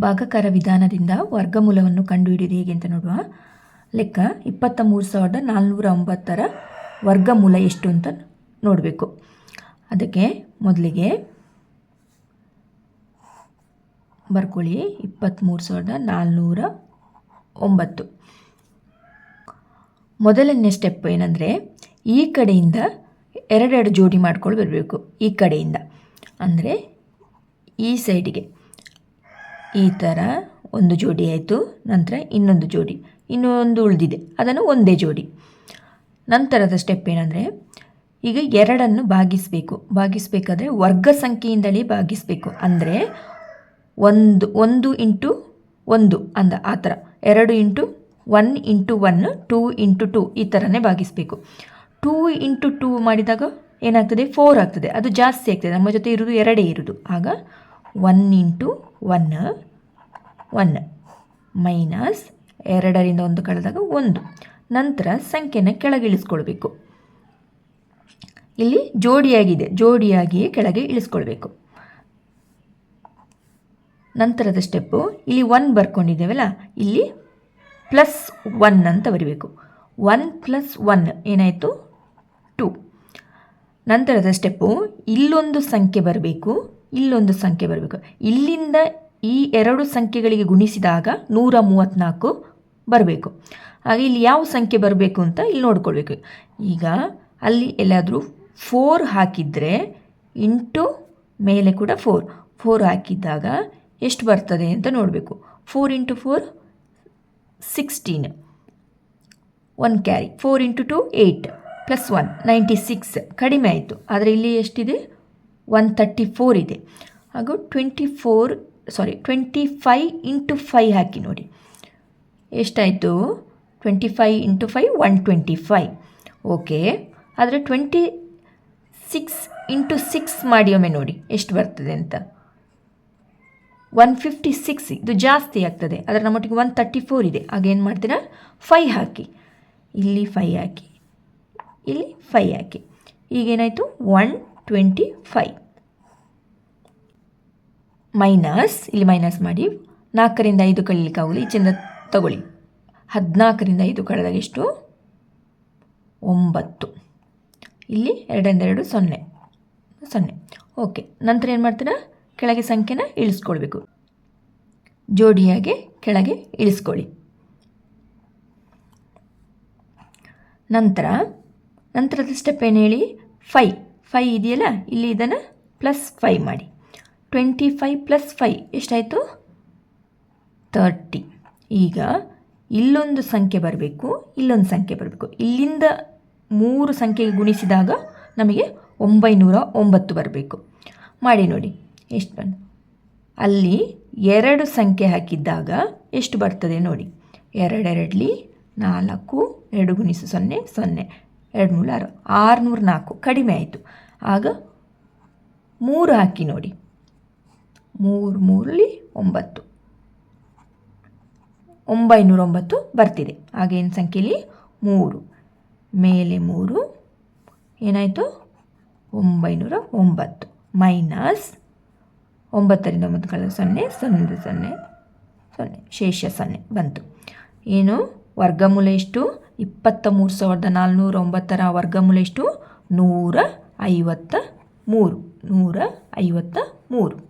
ಭಾಗಕಾರ ವಿಧಾನದಿಂದ ವರ್ಗಮೂಲವನ್ನು ಕಂಡುಹಿಡಿಯಿರಿ ಹೇಗೆ ಅಂತ ನೋಡುವ. ಲೆಕ್ಕ ಇಪ್ಪತ್ತ ಮೂರು ಸಾವಿರದ ನಾಲ್ನೂರ ಒಂಬತ್ತರ ವರ್ಗಮೂಲ ಎಷ್ಟು ಅಂತ ನೋಡಬೇಕು. ಅದಕ್ಕೆ ಮೊದಲಿಗೆ ಬರ್ಕೊಳ್ಳಿ. ಇಪ್ಪತ್ತ್ಮೂರು ಸಾವಿರದ ನಾಲ್ನೂರ ಒಂಬತ್ತು. ಮೊದಲನೇ ಸ್ಟೆಪ್ ಏನಂದರೆ ಈ ಕಡೆಯಿಂದ ಎರಡೆರಡು ಜೋಡಿ ಮಾಡ್ಕೊಂಡು ಬರಬೇಕು ಈ ಕಡೆಯಿಂದ. ಅಂದರೆ ಈ ಸೈಡಿಗೆ ಈ ಥರ ಒಂದು ಜೋಡಿ ಆಯಿತು. ನಂತರ ಇನ್ನೊಂದು ಜೋಡಿ. ಇನ್ನೊಂದು ಉಳಿದಿದೆ. ಅದನ್ನು ಒಂದೇ ಜೋಡಿ. ನಂತರದ ಸ್ಟೆಪ್ ಏನಂದರೆ, ಈಗ ಎರಡನ್ನು ಭಾಗಿಸಬೇಕು. ಭಾಗಿಸಬೇಕಾದ್ರೆ ವರ್ಗ ಸಂಖ್ಯೆಯಿಂದಲೇ ಭಾಗಿಸಬೇಕು. ಅಂದರೆ ಒಂದು ಒಂದು ಇಂಟು ಒಂದು ಅಂದ ಆ ಥರ ಎರಡು into one into one, two into two ಈ ಥರನೇ ಭಾಗಿಸಬೇಕು. ಟೂ ಇಂಟು ಟೂ ಮಾಡಿದಾಗ ಏನಾಗ್ತದೆ? ಫೋರ್ ಆಗ್ತದೆ. ಅದು ಜಾಸ್ತಿ ಆಗ್ತದೆ. ನಮ್ಮ ಜೊತೆ ಇರೋದು ಎರಡೇ ಇರೋದು ಆಗ one into one one minus ಎರಡರಿಂದ ಒಂದು ಕಳೆದಾಗ ಒಂದು. ನಂತರ ಸಂಖ್ಯೆನ ಕೆಳಗೆ ಇಳಿಸ್ಕೊಳ್ಬೇಕು ಇಲ್ಲಿ ಜೋಡಿಯಾಗಿದೆ, ಜೋಡಿಯಾಗಿಯೇ ಕೆಳಗೆ ಇಳಿಸ್ಕೊಳ್ಬೇಕು. ನಂತರದ ಸ್ಟೆಪ್ಪು ಇಲ್ಲಿ ಒನ್ ಬರ್ಕೊಂಡಿದ್ದೇವಲ್ಲ, ಇಲ್ಲಿ ಪ್ಲಸ್ ಒನ್ ಅಂತ ಬರಿಬೇಕು. ಒನ್ ಪ್ಲಸ್ ಒನ್ ಏನಾಯಿತು? ಟು. ನಂತರದ ಸ್ಟೆಪ್ಪು ಇಲ್ಲೊಂದು ಸಂಖ್ಯೆ ಬರಬೇಕು. ಇಲ್ಲೊಂದು ಸಂಖ್ಯೆ ಬರಬೇಕು. ಇಲ್ಲಿಂದ ಈ ಎರಡು ಸಂಖ್ಯೆಗಳಿಗೆ ಗುಣಿಸಿದಾಗ ನೂರ ಮೂವತ್ತ್ನಾಲ್ಕು ಬರಬೇಕು. ಹಾಗೆ ಇಲ್ಲಿ ಯಾವ ಸಂಖ್ಯೆ ಬರಬೇಕು ಅಂತ ಇಲ್ಲಿ ನೋಡ್ಕೊಳ್ಬೇಕು. ಈಗ ಅಲ್ಲಿ ಎಲ್ಲಾದರೂ ಫೋರ್ ಹಾಕಿದರೆ ಇಂಟು ಮೇಲೆ ಕೂಡ ಫೋರ್ ಫೋರ್ ಹಾಕಿದ್ದಾಗ ಎಷ್ಟು ಬರ್ತದೆ ಅಂತ ನೋಡಬೇಕು. Four into four sixteen one carry four into two eight plus one ninety six ಕಡಿಮೆ ಆಯಿತು. ಆದರೆ ಇಲ್ಲಿ ಎಷ್ಟಿದೆ? ಒನ್ ತರ್ಟಿ ಫೋರ್ ಇದೆ. ಹಾಗೂ twenty four sorry twenty five into five ಹಾಕಿ ನೋಡಿ. ಎಷ್ಟಾಯಿತು? Twenty five into five one twenty five okay ಆದರೆ ಟ್ವೆಂಟಿ ಸಿಕ್ಸ್ ಇಂಟು ಸಿಕ್ಸ್ ಮಾಡಿ ಒಮ್ಮೆ ನೋಡಿ, ಎಷ್ಟು ಬರ್ತದೆ ಅಂತ? ಒನ್ ಫಿಫ್ಟಿ ಸಿಕ್ಸ್ ಇದು ಜಾಸ್ತಿ ಆಗ್ತದೆ. ಅದರ ನಮ್ಮೊಟ್ಟಿಗೆ ಒನ್ ತರ್ಟಿ ಫೋರ್ ಇದೆ. ಆಗ ಏನು ಮಾಡ್ತೀರಾ? ಫೈ ಹಾಕಿ. ಇಲ್ಲಿ ಫೈ ಹಾಕಿ, ಇಲ್ಲಿ ಫೈ ಹಾಕಿ. ಈಗೇನಾಯಿತು ಒನ್ ಟ್ವೆಂಟಿ ಫೈ ಮೈನಸ್, ಇಲ್ಲಿ ಮೈನಸ್ ಮಾಡಿ, ನಾಲ್ಕರಿಂದ ಐದು ಕಳೀಲಿಕ್ಕಾಗಲಿ ಈಚಿಂದ ತಗೊಳ್ಳಿ. ಹದಿನಾಲ್ಕರಿಂದ ಐದು ಕಳೆದಾಗ ಎಷ್ಟು? ಒಂಬತ್ತು. ಇಲ್ಲಿ ಎರಡರಿಂದ ಎರಡು ಸೊನ್ನೆ. ಸೊನ್ನೆ. ಓಕೆ ನಂತರ ಏನು ಮಾಡ್ತೀರಾ? ಕೆಳಗೆ ಸಂಖ್ಯೆನ ಇಳಿಸ್ಕೊಳ್ಬೇಕು. ಜೋಡಿಯಾಗಿ ಕೆಳಗೆ ಇಳಿಸ್ಕೊಳ್ಳಿ. ನಂತರ, ನಂತರದ ಸ್ಟೆಪ್ ಏನು ಹೇಳಿ? ಫೈ ಫೈ ಇದೆಯಲ್ಲ? ಇಲ್ಲಿ ಇದನ್ನು ಪ್ಲಸ್ ಫೈ ಮಾಡಿ. ಟ್ವೆಂಟಿ ಫೈವ್ ಪ್ಲಸ್ ಫೈವ್ ಎಷ್ಟಾಯಿತು? ತರ್ಟಿ ಈಗ ಇಲ್ಲೊಂದು ಸಂಖ್ಯೆ ಬರಬೇಕು, ಇಲ್ಲೊಂದು ಸಂಖ್ಯೆ ಬರಬೇಕು. ಇಲ್ಲಿಂದ ಮೂರು ಸಂಖ್ಯೆಗೆ ಗುಣಿಸಿದಾಗ ನಮಗೆ ಒಂಬೈನೂರ ಒಂಬತ್ತು ಬರಬೇಕು. ಮಾಡಿ ನೋಡಿ, ಎಷ್ಟು ಬಂದು ಅಲ್ಲಿ ಎರಡು ಸಂಖ್ಯೆ ಹಾಕಿದ್ದಾಗ ಎಷ್ಟು ಬರ್ತದೆ ನೋಡಿ. ಎರಡೆರಡಲಿ ನಾಲ್ಕು, ಎರಡು ಗುಣಿಸು ಸೊನ್ನೆ ಸೊನ್ನೆ. ಎರಡು ಮೂರು ಆರು, ಆರುನೂರ ನಾಲ್ಕು, ಕಡಿಮೆ ಆಯಿತು. ಆಗ ಮೂರು ಹಾಕಿ ನೋಡಿ. ಮೂರು ಮೂರಲಿ ಒಂಬತ್ತು. ಒಂಬೈನೂರ ಒಂಬತ್ತು ಬರ್ತಿದೆ. ಹಾಗೇನು ಸಂಖ್ಯೆಯಲ್ಲಿ ಮೂರು. ಮೇಲೆ ಮೂರು. ಏನಾಯಿತು? ಒಂಬೈನೂರ ಒಂಬತ್ತು ಮೈನಸ್ ಒಂಬತ್ತರಿಂದ ಒಂಬತ್ತು ಕಳೆದ ಸೊನ್ನೆ ಸೊನ್ನೆ ಸೊನ್ನೆ ಸೊನ್ನೆ. ಶೇಷ ಸೊನ್ನೆ ಬಂತು. ಏನು? ವರ್ಗಮೂಲ ಎಷ್ಟು? ಇಪ್ಪತ್ತ ಮೂರು ಸಾವಿರದ ನಾಲ್ನೂರ ಒಂಬತ್ತರ ವರ್ಗಮೂಲ ಎಷ್ಟು? ನೂರ ಐವತ್ತ ಮೂರು. ನೂರ ಐವತ್ತ ಮೂರು.